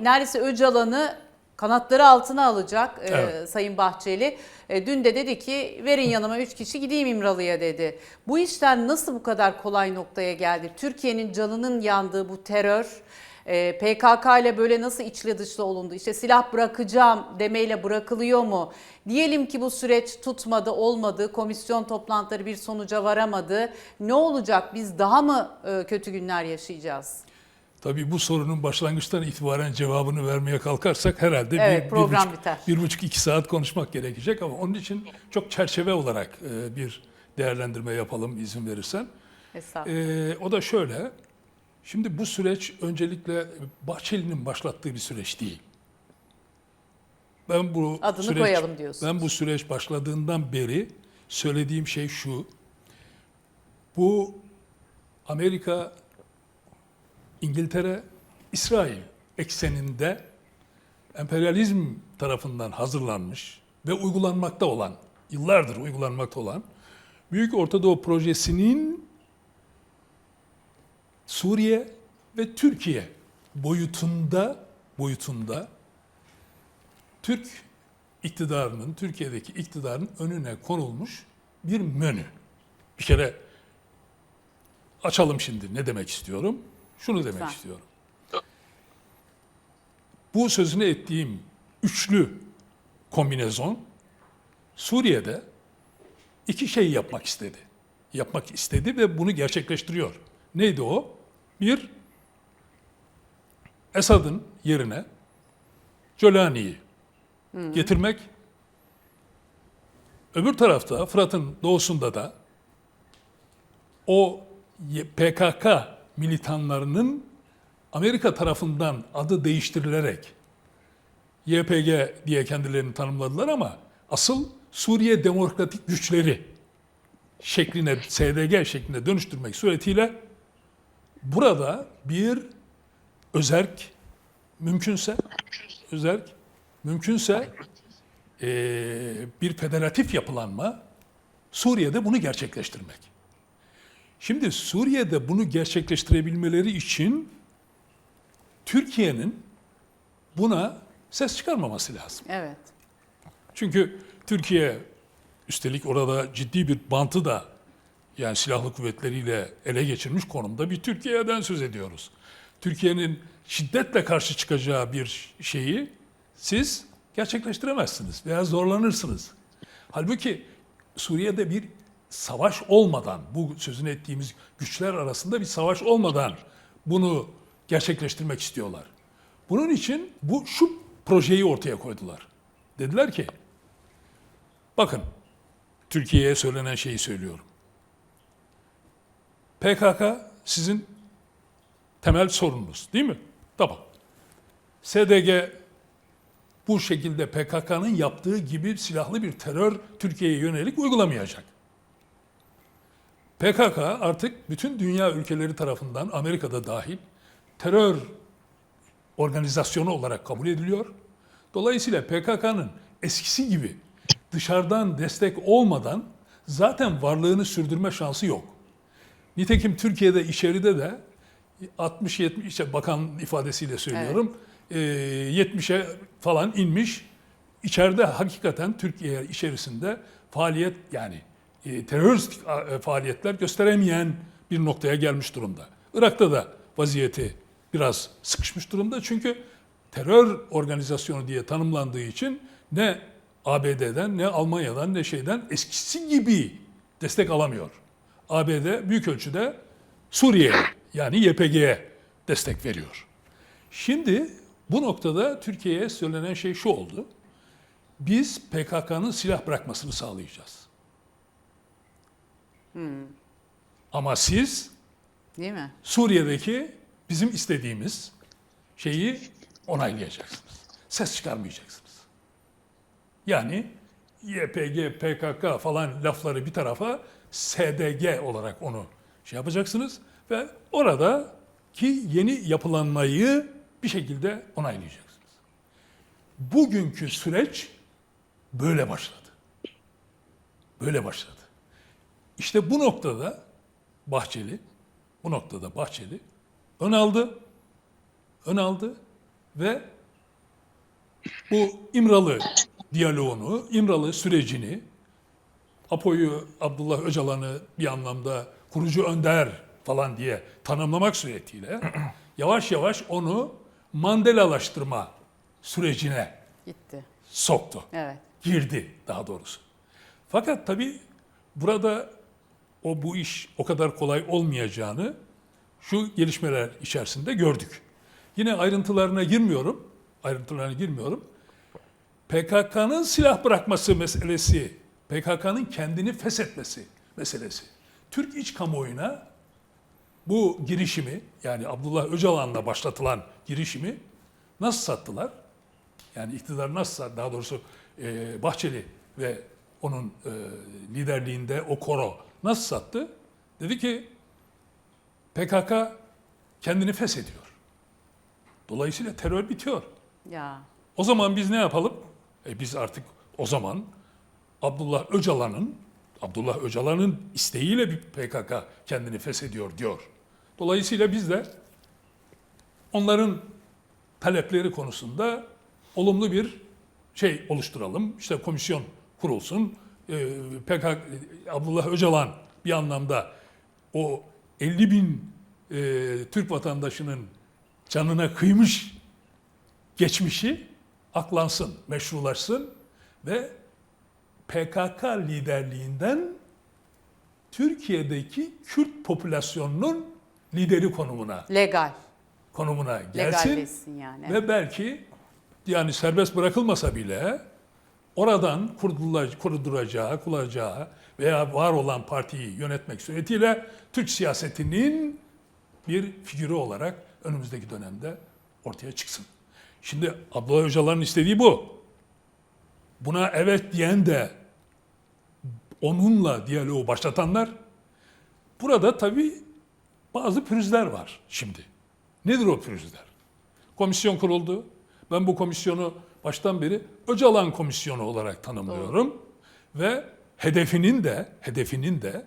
Yani neredeyse Öcalan'ı kanatları altına alacak e, Evet. Sayın Bahçeli. E, dün de dedi ki verin yanıma 3 kişi gideyim İmralı'ya dedi. Bu işler nasıl bu kadar kolay noktaya geldi? Türkiye'nin canının yandığı bu terör e, PKK ile böyle nasıl içli dışlı olundu? İşte silah bırakacağım demeyle bırakılıyor mu? Diyelim ki bu süreç tutmadı, olmadı, komisyon toplantıları bir sonuca varamadı. Ne olacak? Biz daha mı e, kötü günler yaşayacağız? Tabii bu sorunun başlangıçtan itibaren cevabını vermeye kalkarsak herhalde Evet, bir, bir, buçuk, biter. bir buçuk iki saat konuşmak gerekecek ama onun için çok çerçeve olarak e, bir değerlendirme yapalım izin verirsen. E, o da şöyle, şimdi bu süreç öncelikle Bahçeli'nin başlattığı bir süreç değil. Ben bu Adını süreç, koyalım diyorsunuz. Ben bu süreç başladığından beri söylediğim şey şu. Bu Amerika, İngiltere, İsrail ekseninde emperyalizm tarafından hazırlanmış ve uygulanmakta olan, yıllardır uygulanmakta olan Büyük Orta Doğu Projesi'nin Suriye ve Türkiye boyutunda boyutunda Türk iktidarının, Türkiye'deki iktidarın önüne konulmuş bir menü. Bir kere açalım şimdi ne demek istiyorum? Şunu demek Lütfen. istiyorum. Bu sözünü ettiğim üçlü kombinezon Suriye'de iki şey yapmak istedi. Yapmak istedi ve bunu gerçekleştiriyor. Neydi o? Bir, Esad'ın yerine Jolani'yi getirmek. Öbür tarafta Fırat'ın doğusunda da o PKK militanlarının Amerika tarafından adı değiştirilerek YPG diye kendilerini tanımladılar ama asıl Suriye Demokratik Güçleri şekline, SDG şeklinde dönüştürmek suretiyle burada bir özerk mümkünse özerk mümkünse eee, bir federatif yapılanma Suriye'de bunu gerçekleştirmek. Şimdi Suriye'de bunu gerçekleştirebilmeleri için Türkiye'nin buna ses çıkarmaması lazım. Evet. Çünkü Türkiye üstelik orada ciddi bir bantı da yani silahlı kuvvetleriyle ele geçirmiş konumda bir Türkiye'den söz ediyoruz. Türkiye'nin şiddetle karşı çıkacağı bir şeyi siz gerçekleştiremezsiniz veya zorlanırsınız. Halbuki Suriye'de bir savaş olmadan, bu sözünü ettiğimiz güçler arasında bir savaş olmadan bunu gerçekleştirmek istiyorlar. Bunun için bu şu projeyi ortaya koydular. Dediler ki, bakın Türkiye'ye söylenen şeyi söylüyorum. PKK sizin temel sorununuz değil mi? Tamam. SDG bu şekilde PKK'nın yaptığı gibi silahlı bir terör Türkiye'ye yönelik uygulamayacak. PKK artık bütün dünya ülkeleri tarafından Amerika'da dahil terör organizasyonu olarak kabul ediliyor. Dolayısıyla PKK'nın eskisi gibi dışarıdan destek olmadan zaten varlığını sürdürme şansı yok. Nitekim Türkiye'de içeride de 60-70 işte bakan ifadesiyle söylüyorum. e, 70'e falan inmiş. İçeride hakikaten Türkiye içerisinde faaliyet yani e, terörist e, faaliyetler gösteremeyen bir noktaya gelmiş durumda. Irak'ta da vaziyeti biraz sıkışmış durumda. Çünkü terör organizasyonu diye tanımlandığı için ne ABD'den ne Almanya'dan ne şeyden eskisi gibi destek alamıyor. ABD büyük ölçüde Suriye'ye yani YPG'ye destek veriyor. Şimdi bu noktada Türkiye'ye söylenen şey şu oldu. Biz PKK'nın silah bırakmasını sağlayacağız. Ama siz Değil mi? Suriye'deki bizim istediğimiz şeyi onaylayacaksınız. Ses çıkarmayacaksınız. Yani YPG, PKK falan lafları bir tarafa SDG olarak onu şey yapacaksınız ve orada ki yeni yapılanmayı bir şekilde onaylayacaksınız. Bugünkü süreç böyle başladı. Böyle başladı. İşte bu noktada Bahçeli, bu noktada Bahçeli ön aldı, ön aldı Ve bu İmralı diyaloğunu, İmralı sürecini, Apo'yu, Abdullah Öcalan'ı bir anlamda kurucu önder falan diye tanımlamak suretiyle yavaş yavaş onu Mandelalaştırma sürecine Gitti. soktu. Evet. Girdi daha doğrusu. Fakat tabii burada o bu iş o kadar kolay olmayacağını şu gelişmeler içerisinde gördük. Yine ayrıntılarına girmiyorum. Ayrıntılarına girmiyorum. PKK'nın silah bırakması meselesi, PKK'nın kendini feshetmesi meselesi. Türk iç kamuoyuna bu girişimi yani Abdullah Öcalan'la başlatılan girişimi nasıl sattılar? Yani iktidar nasıl daha doğrusu e, Bahçeli ve onun e, liderliğinde o koro nasıl sattı? Dedi ki PKK kendini feshediyor. Dolayısıyla terör bitiyor. Ya. O zaman biz ne yapalım? E biz artık o zaman Abdullah Öcalan'ın Abdullah Öcalan'ın isteğiyle bir PKK kendini feshediyor diyor. Dolayısıyla biz de onların talepleri konusunda olumlu bir şey oluşturalım. İşte komisyon kurulsun. Ee, PKK, Abdullah Öcalan bir anlamda o 50 bin e, Türk vatandaşının canına kıymış geçmişi aklansın, meşrulaşsın ve PKK liderliğinden Türkiye'deki Kürt popülasyonunun lideri konumuna Legal. konumuna gelsin yani. ve belki yani serbest bırakılmasa bile oradan kurduracağı, kuracağı veya var olan partiyi yönetmek suretiyle Türk siyasetinin bir figürü olarak önümüzdeki dönemde ortaya çıksın. Şimdi Abdullah Öcalan'ın istediği bu. Buna evet diyen de onunla diyaloğu başlatanlar. Burada tabii bazı pürüzler var şimdi. Nedir o pürüzler? Komisyon kuruldu. Ben bu komisyonu baştan beri Öcalan Komisyonu olarak tanımlıyorum. Ve hedefinin de hedefinin de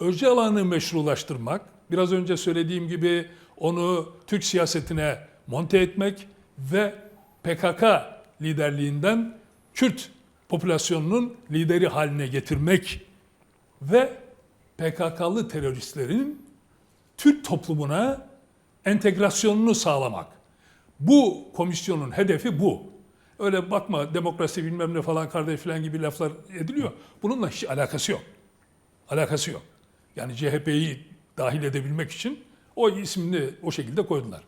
Öcalan'ı meşrulaştırmak, biraz önce söylediğim gibi onu Türk siyasetine monte etmek ve PKK liderliğinden Kürt popülasyonunun lideri haline getirmek ve PKK'lı teröristlerin Türk toplumuna entegrasyonunu sağlamak. Bu komisyonun hedefi bu. Öyle bakma demokrasi bilmem ne falan kardeş falan gibi laflar ediliyor. Bununla hiç alakası yok. Alakası yok. Yani CHP'yi dahil edebilmek için o ismini o şekilde koydular.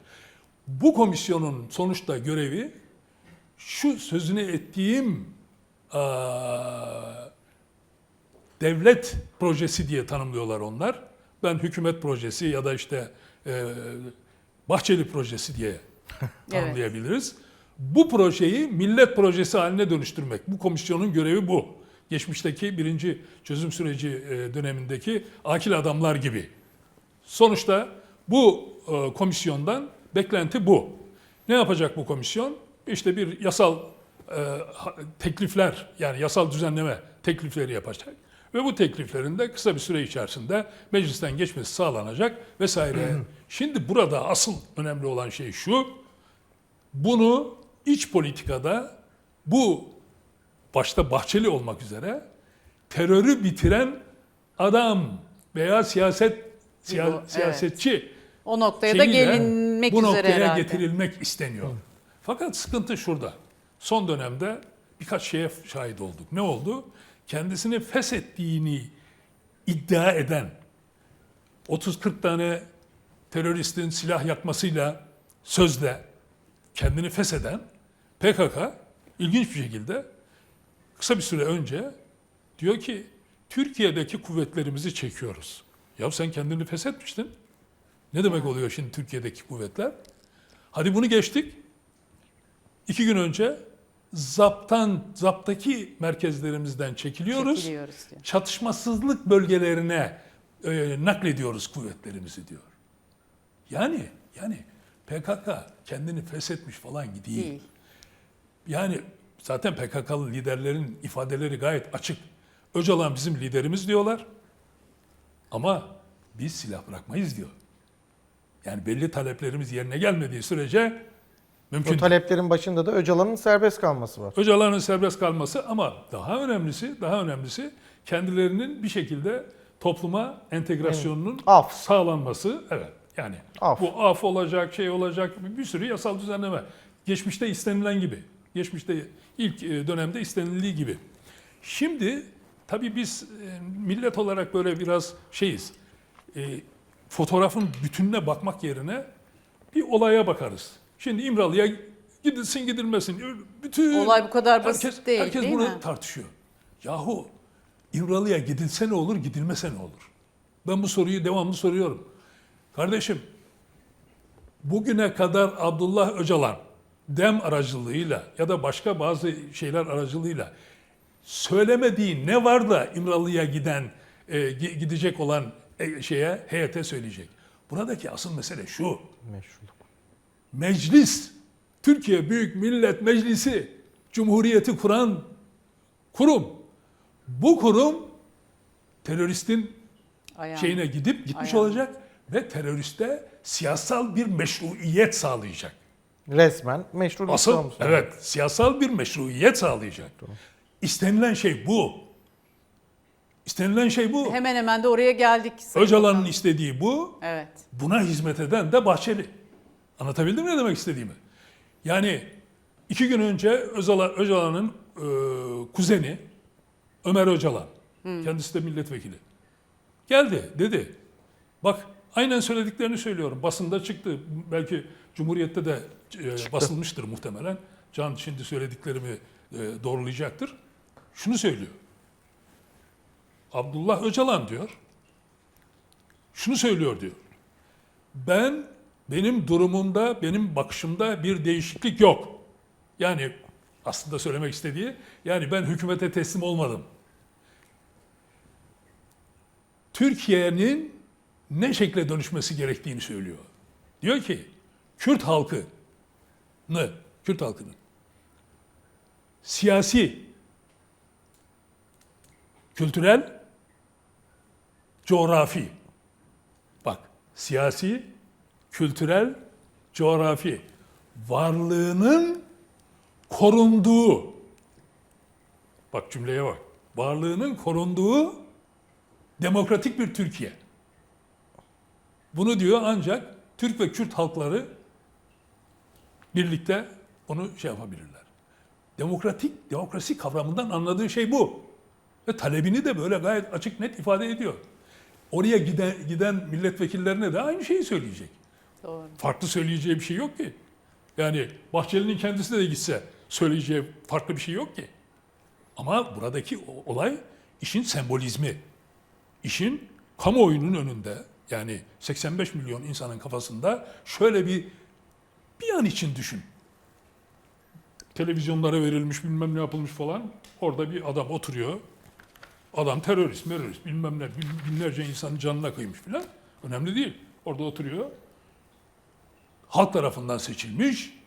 Bu komisyonun sonuçta görevi şu sözünü ettiğim aa, devlet projesi diye tanımlıyorlar onlar. Ben hükümet projesi ya da işte e, Bahçeli projesi diye tanımlayabiliriz. Bu projeyi millet projesi haline dönüştürmek. Bu komisyonun görevi bu. Geçmişteki birinci çözüm süreci e, dönemindeki akil adamlar gibi. Sonuçta bu e, komisyondan beklenti bu. Ne yapacak bu komisyon? İşte bir yasal e, teklifler yani yasal düzenleme teklifleri yapacak. Ve bu tekliflerin de kısa bir süre içerisinde meclisten geçmesi sağlanacak vesaire. Şimdi burada asıl önemli olan şey şu. Bunu iç politikada bu başta Bahçeli olmak üzere terörü bitiren adam veya siyaset siya- Bu, evet. siyasetçi O noktaya da gelinmek bu üzere noktaya herhalde. getirilmek isteniyor. Fakat sıkıntı şurada. Son dönemde birkaç şeye şahit olduk. Ne oldu? Kendisini feshettiğini iddia eden 30-40 tane teröristin silah yakmasıyla sözde kendini fesheden PKK ilginç bir şekilde kısa bir süre önce diyor ki Türkiye'deki kuvvetlerimizi çekiyoruz. Ya sen kendini feshetmiştin. Ne demek oluyor şimdi Türkiye'deki kuvvetler? Hadi bunu geçtik. İki gün önce zaptan, zaptaki merkezlerimizden çekiliyoruz. Çekiliyoruz diyor. Çatışmasızlık bölgelerine e, naklediyoruz kuvvetlerimizi diyor. Yani yani PKK kendini feshetmiş falan değil. Değil. Yani zaten PKK'lı liderlerin ifadeleri gayet açık. Öcalan bizim liderimiz diyorlar. Ama biz silah bırakmayız diyor. Yani belli taleplerimiz yerine gelmediği sürece Mümkün O taleplerin başında da Öcalan'ın serbest kalması var. Öcalan'ın serbest kalması ama daha önemlisi, daha önemlisi kendilerinin bir şekilde topluma entegrasyonunun Af. sağlanması. Evet. Yani Af. bu af olacak, şey olacak bir sürü yasal düzenleme. Geçmişte istenilen gibi. Geçmişte ilk e, dönemde istenildiği gibi. Şimdi tabii biz e, millet olarak böyle biraz şeyiz. E, fotoğrafın bütününe bakmak yerine bir olaya bakarız. Şimdi İmralı'ya gidilsin gidilmesin. Bütün Olay bu kadar basit herkes, değil, Herkes değil bunu mi? tartışıyor. Yahu İmralı'ya gidilse ne olur, gidilmese ne olur? Ben bu soruyu devamlı soruyorum. Kardeşim, bugüne kadar Abdullah Öcalan dem aracılığıyla ya da başka bazı şeyler aracılığıyla söylemediği ne var da İmralı'ya giden e, gi- gidecek olan e, şeye heyete söyleyecek. Buradaki asıl mesele şu. Meşruluk. Meclis, Türkiye Büyük Millet Meclisi, Cumhuriyeti kuran kurum. Bu kurum teröristin Ayağım. şeyine gidip gitmiş Ayağım. olacak ve teröriste siyasal bir meşruiyet sağlayacak. Resmen meşruluk Asıl evet siyasal bir meşruiyet sağlayacak. İstenilen şey bu. İstenilen şey bu. Hemen hemen de oraya geldik. Sayın Öcalan'ın Bakan. istediği bu. Evet. Buna hizmet eden de Bahçeli. Anlatabildim mi ne demek istediğimi? Yani iki gün önce Öcalan, Öcalan'ın e, kuzeni Ömer Öcalan, kendisi de milletvekili. Geldi dedi. Bak aynen söylediklerini söylüyorum. Basında çıktı. Belki Cumhuriyet'te de e, basılmıştır muhtemelen. Can şimdi söylediklerimi e, doğrulayacaktır. Şunu söylüyor. Abdullah Öcalan diyor. Şunu söylüyor diyor. Ben benim durumumda, benim bakışımda bir değişiklik yok. Yani aslında söylemek istediği, yani ben hükümete teslim olmadım. Türkiye'nin ne şekle dönüşmesi gerektiğini söylüyor. Diyor ki, Kürt halkını, Kürt halkının siyasi, kültürel, coğrafi, bak siyasi, kültürel, coğrafi varlığının korunduğu, bak cümleye bak, varlığının korunduğu demokratik bir Türkiye. Bunu diyor ancak Türk ve Kürt halkları birlikte onu şey yapabilirler. Demokratik, demokrasi kavramından anladığı şey bu. Ve talebini de böyle gayet açık net ifade ediyor. Oraya giden, giden milletvekillerine de aynı şeyi söyleyecek. Doğru. Farklı söyleyeceği bir şey yok ki. Yani Bahçeli'nin kendisi de gitse söyleyeceği farklı bir şey yok ki. Ama buradaki olay işin sembolizmi. İşin kamuoyunun önünde yani 85 milyon insanın kafasında şöyle bir bir an için düşün. Televizyonlara verilmiş bilmem ne yapılmış falan. Orada bir adam oturuyor. Adam terörist, terörist bilmem ne bin- binlerce insanın canına kıymış filan. Önemli değil. Orada oturuyor. Halk tarafından seçilmiş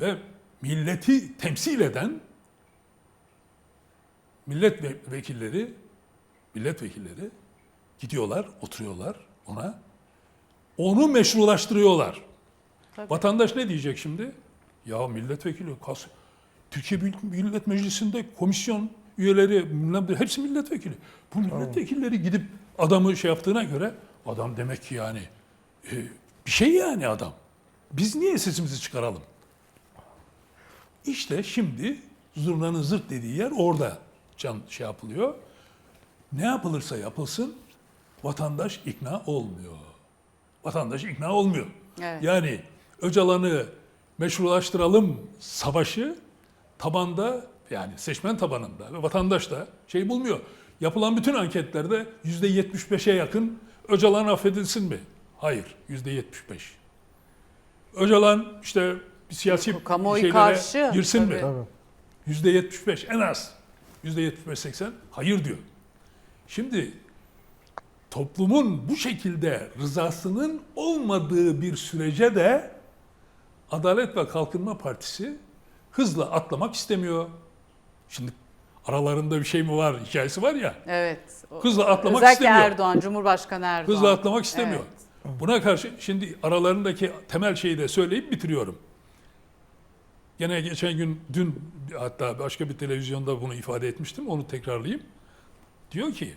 ve milleti temsil eden milletvekilleri milletvekilleri gidiyorlar, oturuyorlar ona. Onu meşrulaştırıyorlar. Tabii. Vatandaş ne diyecek şimdi? Ya milletvekili, kas, Türkiye Büyük Millet Meclisi'nde komisyon üyeleri, hepsi milletvekili. Bu milletvekilleri gidip adamı şey yaptığına göre adam demek ki yani e, bir şey yani adam. Biz niye sesimizi çıkaralım? İşte şimdi zurnanın zırt dediği yer orada can şey yapılıyor. Ne yapılırsa yapılsın vatandaş ikna olmuyor. Vatandaş ikna olmuyor. Evet. Yani Öcalan'ı meşrulaştıralım savaşı tabanda yani seçmen tabanında ve vatandaş da şey bulmuyor. Yapılan bütün anketlerde yüzde 75'e yakın Öcalan affedilsin mi? Hayır, yüzde 75. Öcalan işte bir siyasi kamuoyu şeylere karşı, girsin mi? tabii. Tabii. Yüzde 75 en az. Yüzde 75-80 hayır diyor. Şimdi toplumun bu şekilde rızasının olmadığı bir sürece de Adalet ve Kalkınma Partisi hızla atlamak istemiyor. Şimdi aralarında bir şey mi var, hikayesi var ya. Evet. Hızla atlamak Özellikle istemiyor. Erdoğan, Cumhurbaşkanı Erdoğan. Hızla atlamak istemiyor. Evet. Buna karşı şimdi aralarındaki temel şeyi de söyleyip bitiriyorum. gene geçen gün dün hatta başka bir televizyonda bunu ifade etmiştim. Onu tekrarlayayım. Diyor ki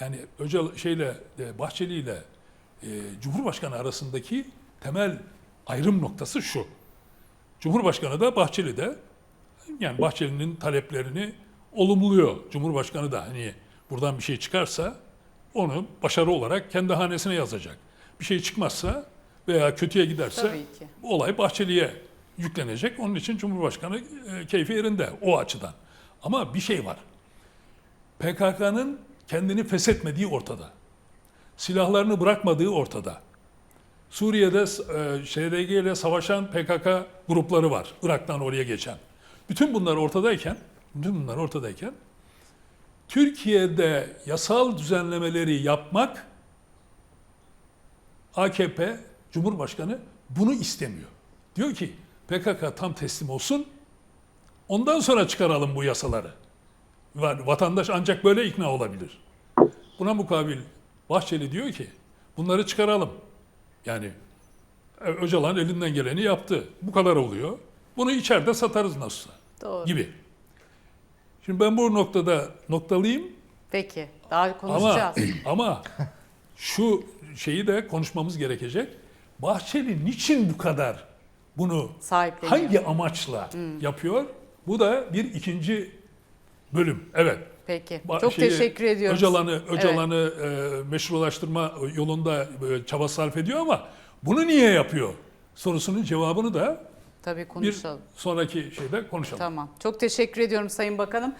yani Öcal şeyle e, Bahçeli ile e, Cumhurbaşkanı arasındaki temel ayrım noktası şu. Cumhurbaşkanı da Bahçeli de yani Bahçeli'nin taleplerini olumluyor. Cumhurbaşkanı da hani buradan bir şey çıkarsa onu başarı olarak kendi hanesine yazacak. Bir şey çıkmazsa veya kötüye giderse olay Bahçeli'ye yüklenecek. Onun için Cumhurbaşkanı e, keyfi yerinde o açıdan. Ama bir şey var. PKK'nın kendini feshetmediği ortada. Silahlarını bırakmadığı ortada. Suriye'de e, SDG ile savaşan PKK grupları var. Irak'tan oraya geçen. Bütün bunlar ortadayken, bütün bunlar ortadayken Türkiye'de yasal düzenlemeleri yapmak AKP Cumhurbaşkanı bunu istemiyor. Diyor ki PKK tam teslim olsun. Ondan sonra çıkaralım bu yasaları. Va- Vatandaş ancak böyle ikna olabilir. Buna mukabil Bahçeli diyor ki bunları çıkaralım. Yani e, Öcalan elinden geleni yaptı. Bu kadar oluyor. Bunu içeride satarız nasılsa Doğru. gibi. Şimdi ben bu noktada noktalayayım Peki. Daha ama konuşacağız. ama şu şeyi de konuşmamız gerekecek. Bahçeli niçin bu kadar bunu hangi amaçla yapıyor? Bu da bir ikinci bölüm. Evet. Peki. Çok şeyi, teşekkür ediyoruz. Öcalan'ı Öcalan'ı e, meşrulaştırma yolunda e, çaba sarf ediyor ama bunu niye yapıyor? Sorusunun cevabını da Tabii bir konuşalım. sonraki şeyde konuşalım. Tamam. Çok teşekkür ediyorum Sayın Bakanım.